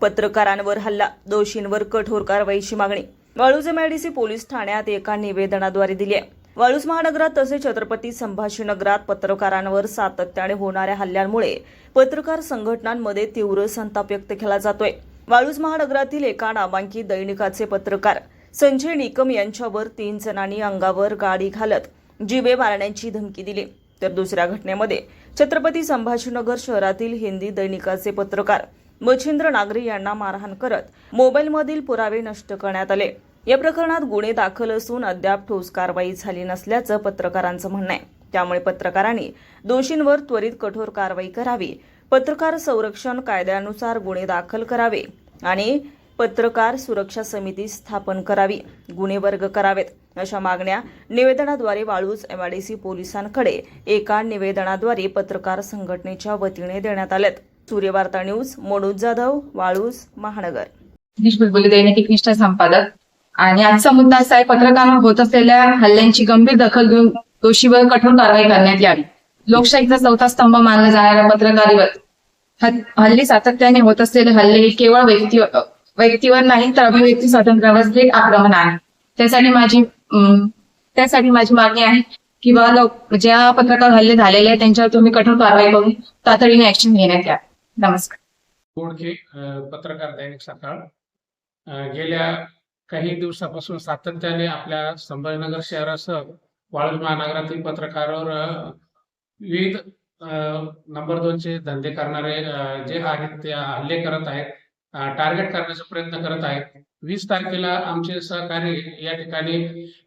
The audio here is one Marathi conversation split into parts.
पत्रकारांवर हल्ला दोषींवर कठोर कारवाईची मागणी. वाळूज एमआयडीसी पोलीस ठाण्यात एका निवेदनाद्वारे दिली आहे. वाळूज महानगरात तसेच छत्रपती संभाजीनगरात पत्रकारांवर सातत्याने होणाऱ्या हल्ल्यांमुळे पत्रकार संघटनांमध्ये तीव्र संताप व्यक्त केला जातोय. वाळूज महानगरातील एका नामांकित दैनिकाचे पत्रकार संजय निकम यांच्यावर तीन जणांनी अंगावर गाडी घालत जिवे मारण्याची धमकी दिली. तर दुसऱ्या घटनेमध्ये छत्रपती संभाजीनगर शहरातील हिंदी दैनिकाचे पत्रकार मच्छिंद्र नागरी यांना मारहाण करत मोबाईलमधील पुरावे नष्ट करण्यात आले. या प्रकरणात गुन्हे दाखल असून अद्याप ठोस कारवाई झाली नसल्याचं पत्रकारांचं म्हणणं आहे. त्यामुळे पत्रकारांनी दोषींवर त्वरित कठोर कारवाई करावी पत्रकार संरक्षण कायद्यानुसार गुन्हे दाखल करावे आणि पत्रकार सुरक्षा समिती स्थापन करावी गुन्हे वर्ग करावेत. अशा मागण्या निवेदनाद्वारे वाळूज एमआयडीसी पोलिसांकडे एका निवेदनाद्वारे पत्रकार संघटनेच्या वतीने देण्यात आल्यात सूर्यवार्ता न्यूज मनोज जाधव वाळूज महानगर. दैनिक संपादक. आणि आजचा मुद्दा असा आहे पत्रकारांवर होत असलेल्या हल्ल्यांची गंभीर दखल घेऊन दोषीवर कठोर कारवाई करण्यात यावी. लोकशाहीचा चौथा स्तंभ मानला जाणाऱ्या पत्रकारीवर. हल्ली सातत्याने होत असलेले हल्ले हे केवळ व्यक्ती व्यक्तीवर नाही तर अभिव्यक्ती स्वातंत्र्यावर थेट आक्रमण आहे. त्यासाठी माझी त्यासाठी माझी मागणी आहे की बा ज्या पत्रकार हल्ले झालेले आहेत त्यांच्यावर तुम्ही कठोर कारवाई करून तातडीने ऍक्शन घेण्यात या. नमस्कार. पत्रकार दैनिक सकाळ गेल्या काही दिवसापासून सातत्याने आपल्या संभाजीनगर शहरासह वाळूज महानगरातील पत्रकारावर विविध नंबर दोनचे धंदे करणारे जे आहेत ते हल्ले करत आहेत. टार्गेट करण्याचा प्रयत्न करत आहेत. वीस तारखेला आमचे सहकारी या ठिकाणी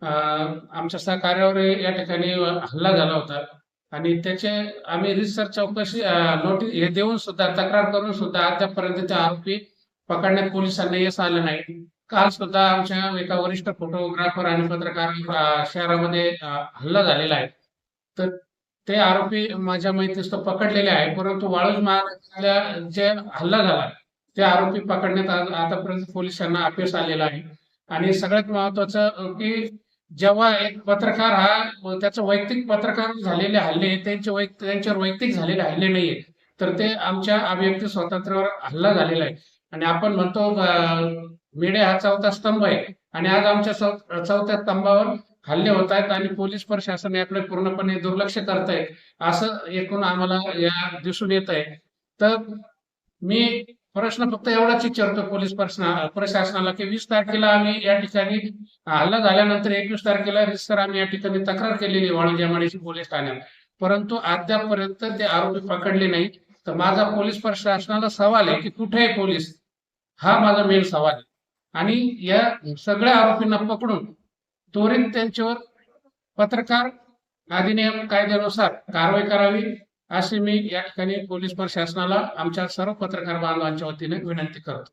आमच्या सहकार्यावर या ठिकाणी हल्ला झाला होता. आणि त्याचे आम्ही रिसर्च चौकशी नोटीस हे देऊन सुद्धा तक्रार करून सुद्धा आतापर्यंत ते आरोपी पकडण्यात पोलिसांना यश आलं नाही. काल सुद्धा आमच्या एका वरिष्ठ फोटोग्राफर आणि पत्रकार शहरामध्ये हल्ला झालेला आहे. तर ते आरोपी माझ्या माहितीस तो पकडलेले आहे परंतु वाळूज महाराष्ट्रातल्या जे हल्ला झाला. ते आरोपी पकडण्यात आतापर्यंत पोलिसांना अपयश आलेलं आहे. आणि सगळ्यात महत्वाचं की जेव्हा एक पत्रकार हा त्याचं वैयक्तिक पत्रकार झालेले हल्ले त्यांचे वैयक्तिक त्यांच्यावर वैयक्तिक झालेले हल्ले नाहीये. तर ते आमच्या अभिव्यक्ती स्वातंत्र्यावर हल्ला झालेला आहे. आणि आपण म्हणतो मीडिया हा चौथा स्तंभ आहे. आणि आज आमच्या चौथ्या स्तंभावर हल्ले होत आहेत आणि पोलीस प्रशासन याकडे पूर्णपणे दुर्लक्ष करत आहे असं एकूण आम्हाला या दिसून येत आहे. तर मी प्रश्न फक्त एवढाच विचारतो पोलीस प्रश्न- प्रशासनाला की वीस तारखेला आम्ही या ठिकाणी हल्ला झाल्यानंतर एकवीस तारखेला रिसर आम्ही या ठिकाणी तक्रार केलेली आहे वाळूज एमआयडीसी पोलीस ठाण्यात. परंतु अद्यापपर्यंत ते आरोपी पकडले नाही तर माझा पोलीस प्रशासनाला सवाल आहे की कुठे आहे पोलीस? हा माझा मेन सवाल आहे. आणि या सगळ्या आरोपींना पकडून त्वरित त्यांच्यावर पत्रकार अधिनियम कायद्यानुसार कारवाई करावी. अशी मी या ठिकाणी पोलीस प्रशासनाला आमच्या सर्व पत्रकार बांधवांच्या वतीने विनंती करतो.